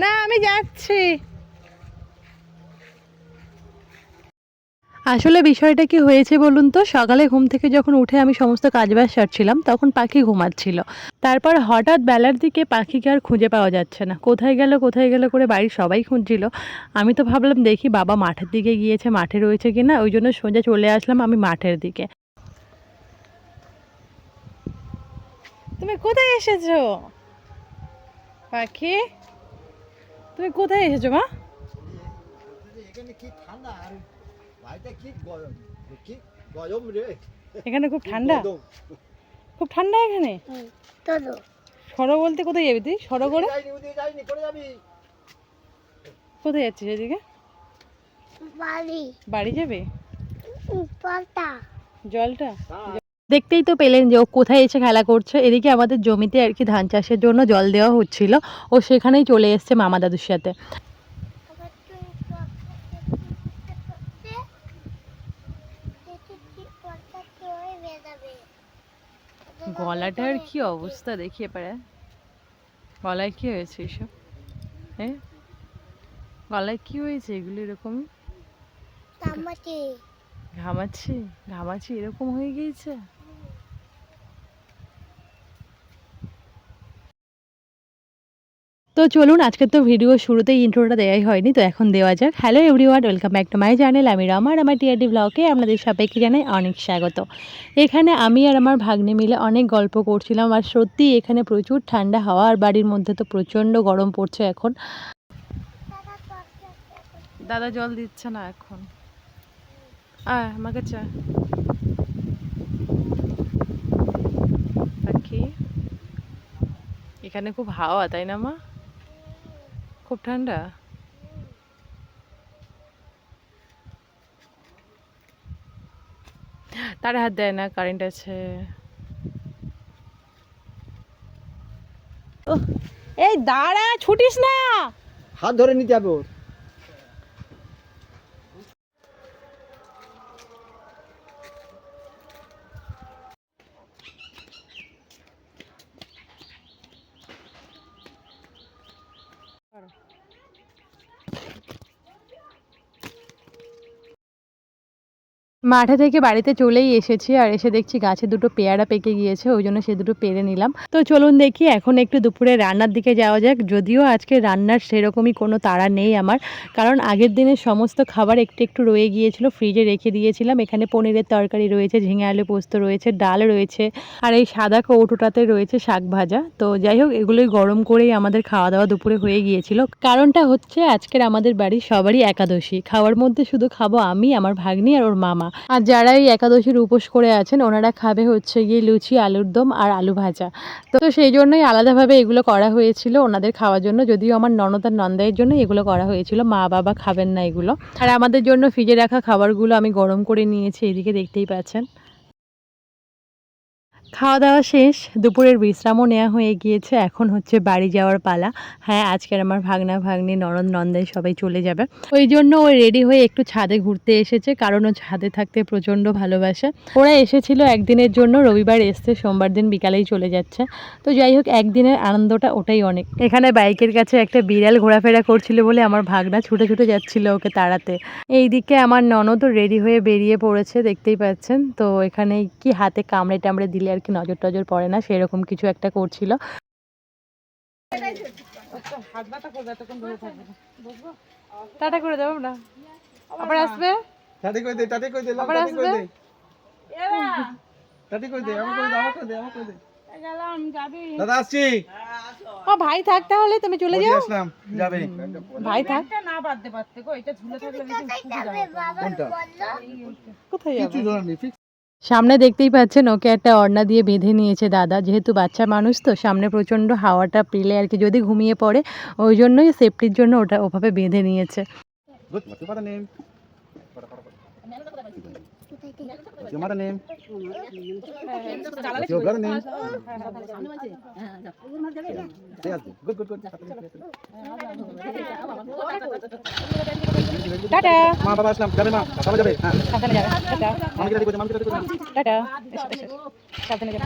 না আমি যাচ্ছি। আসলে বিষয়টা কি হয়েছে বলুন তো? সকালে ঘুম থেকে যখন উঠে আমি সমস্ত কাজবাজ সারছিলাম তখন পাখি ঘুমাচ্ছিল। তারপর হঠাৎ বেলার দিকে পাখিকে আর খুঁজে পাওয়া যাচ্ছে না। কোথায় গেল কোথায় গেল করে বাড়ির সবাই খুঁজছিল। আমি তো ভাবলাম দেখি বাবা মাঠের দিকে গিয়েছে মাঠে রয়েছে কি না ওই জন্য সোজা চলে আসলাম আমি মাঠের দিকে। তুমি কোথায় এসেছ? পাখি? তুমি কোথায় এসেছ মা? এখানে ঠান্ডা? আর ভাইটা কি গরম? কি গরম রে? এখানে খুব ঠান্ডা? খুব ঠান্ডা এখানে. সরো বলতে কোথায় যাবি তুই? সরো করে। কোথায় যাচ্ছিস এদিকে? Bali. বাড়ি যাবে? জলটা? হ্যাঁ। দেখতেই তো পেলেন যে ও কোথায় এসে খেলা করছে। এদিকে আমাদের জমিতে আর কি ধান চাষের জন্য জল দেওয়া হচ্ছিল। ও সেখানেই চলে এসছে মামা দাদুর সাথে। গলাটার কি অবস্থা দেখিয়ে পারে গলায় কি হয়েছে এসব? হ্যাঁ গলায় কি হয়েছে এগুলো এরকম. ঘামাচ্ছি ঘামাচ্ছি এরকম হয়ে গিয়েছে? তো চলুন আজকে তো ভিডিও শুরুতেই ইন্ট্রোটা দেওয়াই হয়নি, তো এখন দেওয়া যাক। Hello everyone welcome back to my channel আমি রমা আর আমার টিআরডি ব্লগে আপনাদের সবাইকে জানাই অনেক স্বাগত। এখানে আমি আর আমার ভাগ্নে মিলে অনেক গল্প করছিলাম, আর সত্যি এখানে প্রচুর ঠান্ডা হাওয়া, আর বাড়ির মধ্যে তো প্রচণ্ড গরম পড়ছে এখন। দাদা জল দিচ্ছে না এখন। আমাকে চা। এখানে খুব হাওয়া, তাই না মা? খুব ঠান্ডা? তার হাত দেয় না কারেন্ট আছে। ওহ, এই দাঁড়া ছুটিস না। হাত ধরে নিতে হবে ওর। মাঠে থেকে বাড়িতে চলেই এসেছি আর এসে দেখছি গাছে দুটো পেয়ারা পেকে গিয়েছে, ওই জন্য সে দুটো পেরে নিলাম। তো চলুন দেখি, এখন একটু দুপুরে রান্নার দিকে যাওয়া যাক। যদিও আজকে রান্নার সেরকমই কোনো তাড়া নেই আমার, কারণ আগের দিনের সমস্ত খাবার একটু একটু রয়ে গিয়েছিল, ফ্রিজে রেখে দিয়েছিলাম। এখানে পনিরের তরকারি রয়েছে, ঝিঙে আলু পোস্ত রয়েছে, ডাল রয়েছে, আর এই সাদা কৌটোটাতে রয়েছে শাক ভাজা। তো যাই হোক, এগুলোই গরম করেই আমাদের খাওয়া দাওয়া দুপুরে হয়ে গিয়েছিল। কারণটা হচ্ছে, আজকের আমাদের বাড়ির সবারই একাদশী। খাওয়ার মধ্যে শুধু খাব আমি, আমার ভাগ্নি আর ওর মামা। আর যারা এই একাদশীর উপোস করে আছেন, ওনারা খাবে হচ্ছে গিয়ে লুচি, আলুর দম আর আলু ভাজা। তো সেই জন্যই আলাদাভাবে এগুলো করা হয়েছিল ওনাদের খাওয়ার জন্য। যদিও আমার ননদ আর নন্দাইয়ের জন্য এগুলো করা হয়েছিল, মা বাবা খাবেন না এগুলো। আর আমাদের জন্য ফ্রিজে রাখা খাবারগুলো আমি গরম করে নিয়েছি, এদিকে দেখতেই পাচ্ছেন। খাওয়া দাওয়া শেষ, দুপুরের বিশ্রামও নেওয়া হয়ে গিয়েছে, এখন হচ্ছে বাড়ি যাওয়ার পালা। হ্যাঁ আজকের আমার ভাগনা, ভাগ্নি, ননদ, নন্দাই সবাই চলে যাবে। ওই জন্য ও রেডি হয়ে একটু ছাদে ঘুরতে এসেছে, কারণ ও ছাদে থাকতে প্রচণ্ড ভালোবাসে। ওরা এসেছিল একদিনের জন্য, রবিবার এসছে, সোমবার দিন বিকালেই চলে যাচ্ছে। তো যাই হোক, একদিনের আনন্দটা ওটাই অনেক। এখানে বাইকের কাছে একটা বিড়াল ঘোরাফেরা করছিল বলে আমার ভাগনা ছুটে ছুটে যাচ্ছিল ওকে তাড়াতে। এইদিকে আমার ননদও রেডি হয়ে বেরিয়ে পড়েছে, দেখতেই পাচ্ছেন। তো এখানে কি হাতে কামড়ে টামড়ে দিলে আর কি নজর টজর পড়ে না সেরকম কিছু একটা করছিল। টাটা করে দেবো না। আবার আসবে? টাটি কই দে টাটি কই দে আবার টাটি কই আসবে? দে। দে দে দে দাদা আসছি। ও ভাই থাক তাহলে তুমি চলে যাও। আসলাম যাবে। ভাই থাক। কোনটা? কোথায় যাবে? কিছু ধরে নি ফিক্স সামনে দেখতেই পাচ্ছেন, ওকে একটা ওড়না দিয়ে বেঁধে নিয়েছে দাদা। যেহেতু বাচ্চা মানুষ তো, সামনে প্রচণ্ড হাওয়াটা পেলে আর কি, যদি ঘুমিয়ে পড়ে, ওই জন্যই সেফটির জন্য ওটা ওভাবে বেঁধে নিয়েছে। Your mother name? What's your brother name? আসবে। Good, good, good. টাটা মা বাবা আসলাম যাবে মা বাবা যাবে হ্যাঁ সাবধানে যাবে টাটা মামিকে ready করে দে, মামিকে ready করে দে। টাটা সাবধানে যাবে